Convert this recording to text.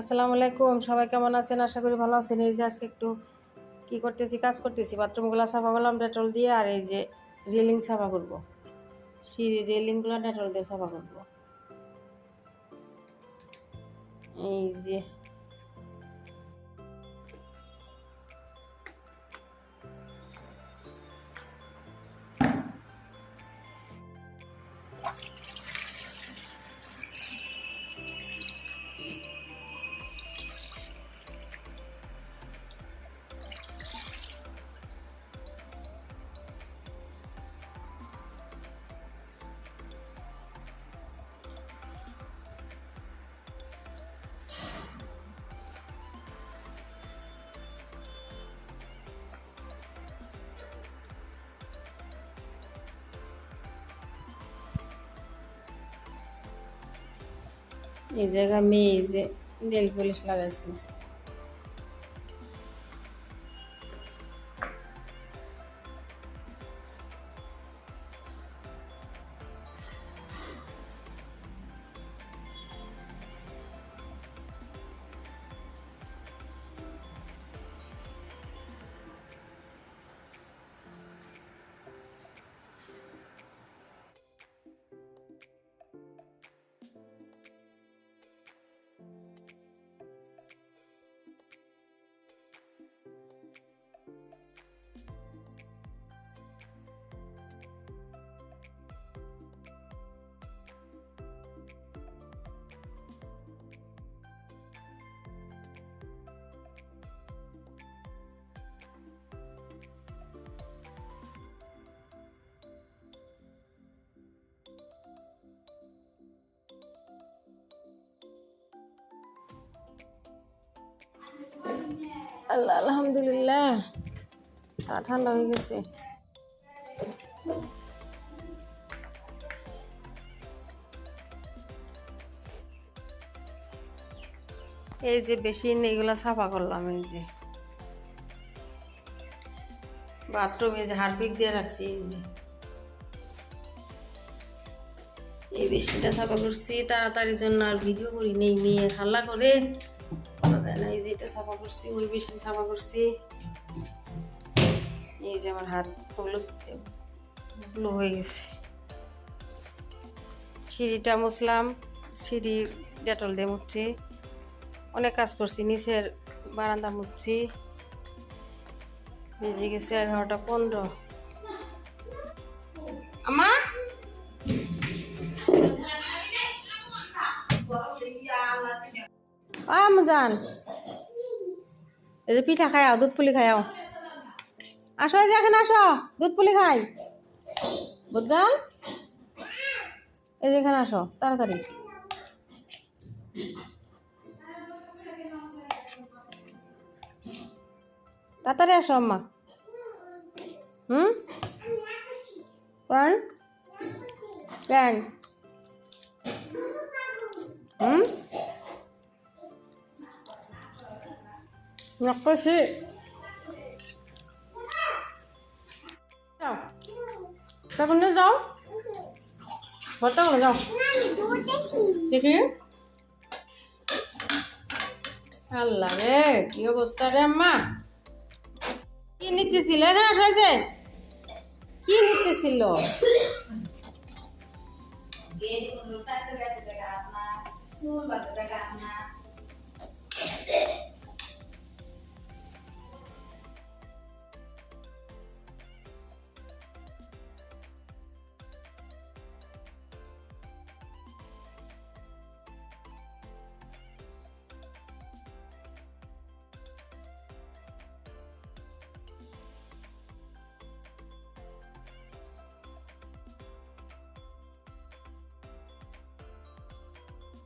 আসসালামু আলাইকুম, সবাই কেমন আছেন? আশা করি ভালো আছেন। এই যে আজকে একটু কি করতেছি, কাজ করতেছি। বাথরুমগুলো সাফা করলাম, ডেটল দিয়ে, আর এই যে রেলিং সাফা করব। সিঁড়ি রেলিংগুলো ডেটল দিয়ে সাফা করব। এই যে এই জায়গা মেয়ে এই যে নেল পলিশ লাগাইছি। আল্লাহ, আলহামদুলিল্লাহ। চা ঠান্ডা হয়ে গেছে। এই যে বেসিন এইগুলো সাফা করলাম, এই যে। বাথরুম, এই যে হারপিক দিয়ে রাখছি, এই যে। এই বেসিনটা সাফা করছি, তাড়াতাড়ির জন্য আর ভিডিও করি, নেই মেয়ে হাল্লা করে। আমার সিঁড়িটা মুছলাম, সিঁড়ি ডেটল দিয়ে মুছছি। অনেক কাজ করছি, নিচের বারান্দা মুছছি। বেজে গেছে এগারোটা পনেরো। আমা আমজান এই যে পিঠা খায়াও দুধ পুলি খায়াও আসো, এই যে এখানে আসো, দুধ পুলি খাই। বুধগান? এই যে এখানে আসো, তাড়াতাড়ি। তাড়াতাড়ি আসো, আম্মা। হুম? কোন কেন নাকশি যাও তখন যাও বলতে যাও দেখি আল্লাহ রে কি অবস্থা রে আম্মা কি নিতেছিল এখানে আসাইছে কি নিতেছিল Gede menurut saya